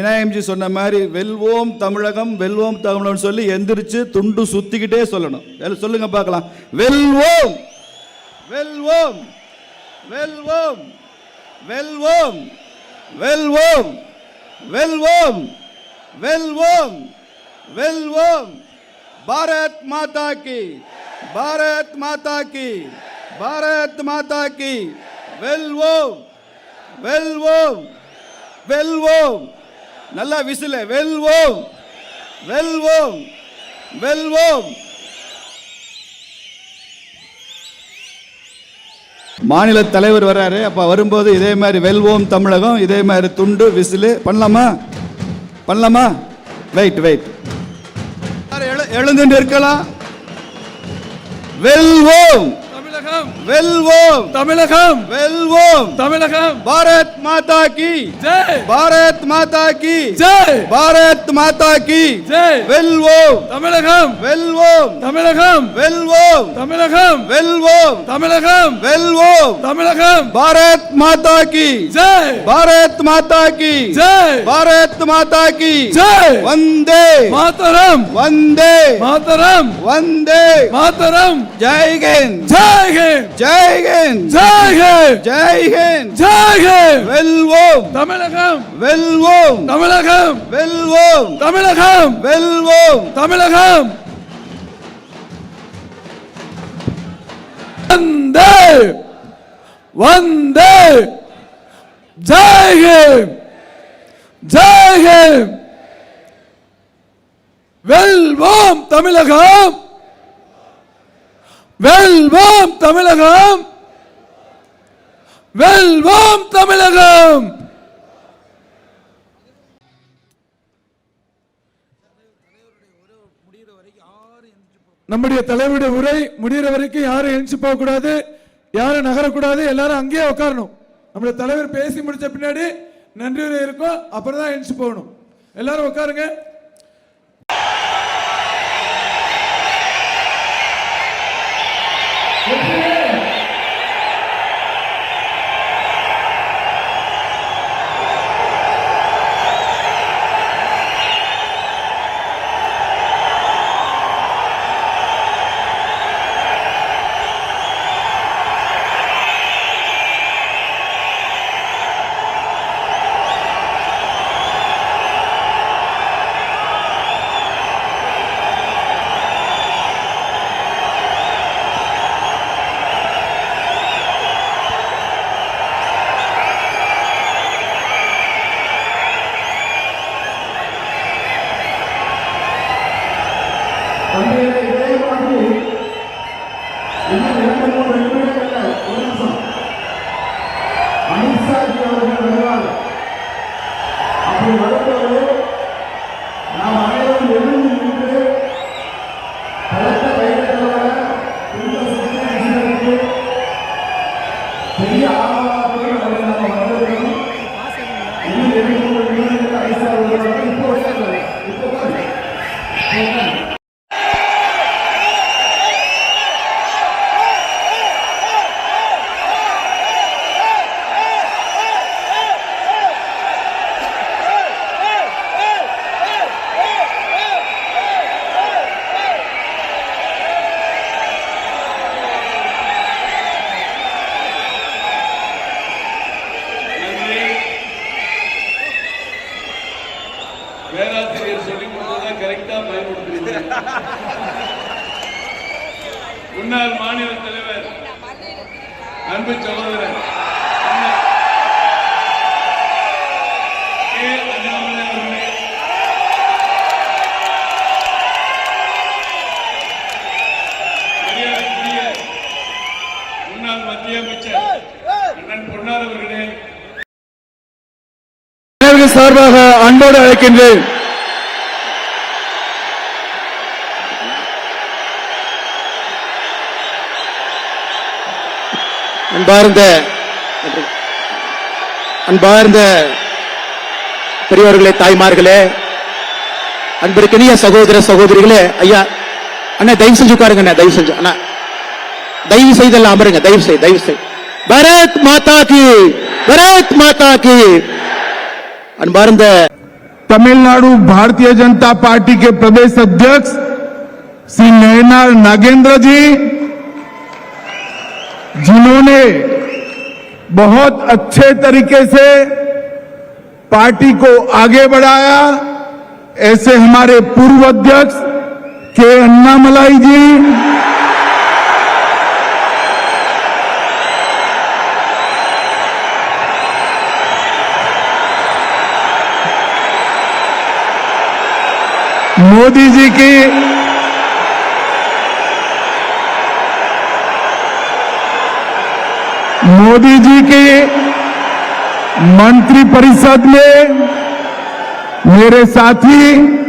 விநாயகம்ஜி சொன்ன மாதிரி வெல்வோம் தமிழகம் வெல்வோம் தமிழகம் சொல்லி எந்திரிச்சு துண்டு சுத்திக்கிட்டே சொல்லணும். சொல்லுங்க பார்க்கலாம். வெல்வோம். வெல்வோம். வெல்வோம். வெல்வோம். வெல்வோம். வெல்வோம். வெல்வோம். வெல்வோம். பாரத் மாதா கி. பாரத் மாதா கி. பாரத் மாதா கி. வெல்வோம். வெல்வோம். வெல்வோம். நல்லா விசில. வெல்வோம். வெல்வோம். வெல்வோம். மாநில தலைவர் வர்றாரு. அப்ப வரும்போது இதே மாதிரி வெல்வோம் தமிழகம் இதே மாதிரி துண்டு விசிலு. பண்ணலாமா? பண்ணலாமா? வெயிட் வெயிட் எழுந்து இருக்கலாம். வெல்வோம். தமிழகம். வெல்வோம். தமிழகம். வெல்வோம். தமிழகம். பாரத் மாதா கி. ஜெய். பாரத் மாதா கி. ஜெய். பாரத் மாதா கி. ஜெய். வெல்வோம். தமிழகம். வெல்வோம். தமிழகம். வெல்வோம். தமிழகம். வெல்வோம். தமிழகம். வெல்வோம். தமிழகம். பாரத் மாதா கி. ஜெய். பாரத் மாதா கி. ஜெய். பாரத் மாதா கி. ஜெய். வந்தே. மாதரம் வந்தே. மாதரம் வந்தே. மாதரம் ஜெய் ஹிந்த். ஜெய். ஜெயஹிந்த்! ஜெயஹிந்த்! ஜெயஹிந்த் ஜெயஹிந்த் ஜெயஹிந்த்! வெல்வோம்! தமிழகம்! வெல்வோம்! தமிழகம்! வெல்வோம்! தமிழகம்! வெல்வோம்! தமிழகம்! வந்தே! வந்தே! ஜெயஹிந்த்! ஜெயஹிந்த்! வெல்வோம்! தமிழகம்! வெல்வோம் தமிழகம். வெல்வோம் தமிழகம். நம்முடைய தலைவருடைய உரை முடிகிற வரைக்கும் யாரும் எழுந்து போகக்கூடாது யாரும் நகரக்கூடாது எல்லாரும் அங்கேயே உட்காரணும். நம்முடைய தலைவர் பேசி முடிச்ச பின்னாடி நன்றி உரை இருக்கும் அப்புறம் தான் எழுந்து போகணும். எல்லாரும் உட்காருங்க. Thank. Hallelujah. பேராசிரியர் சொல்லி கொடுத்ததான் கரெக்டா பயன்படுத்துறீங்க. முன்னாள் மாநில தலைவர் அன்பு மரியாதைக்குரிய முன்னாள் மத்திய அமைச்சர் அண்ணன் பொன்னார் அவர்களே. தலைவர்கள் சார்பாக அன்போடு அழைக்கின்றேன். அன்பார்ந்த அன்பார்ந்த பெரியவர்களே தாய்மார்களே அன்பிற்கினிய சகோதர சகோதரிகளே ஐயா அண்ணா தயவு செஞ்சு உட்காருங்க அண்ணா தயவு செஞ்சு அண்ணா. தயவு செய்தெல்லாம் அமருங்க தயவு செய் தயவு செய். பரத் மாதா கி பரத் மாதா கி. அன்பார்ந்த तमिलनाडु भारतीय जनता पार्टी के प्रदेश अध्यक्ष श्री नयनार नागेंद्र जी जिन्होंने बहुत अच्छे तरीके से पार्टी को आगे बढ़ाया ऐसे हमारे पूर्व अध्यक्ष के अन्नामलाई जी मोदी जी की मोदी जी की मंत्रिपरिषद में मेरे साथी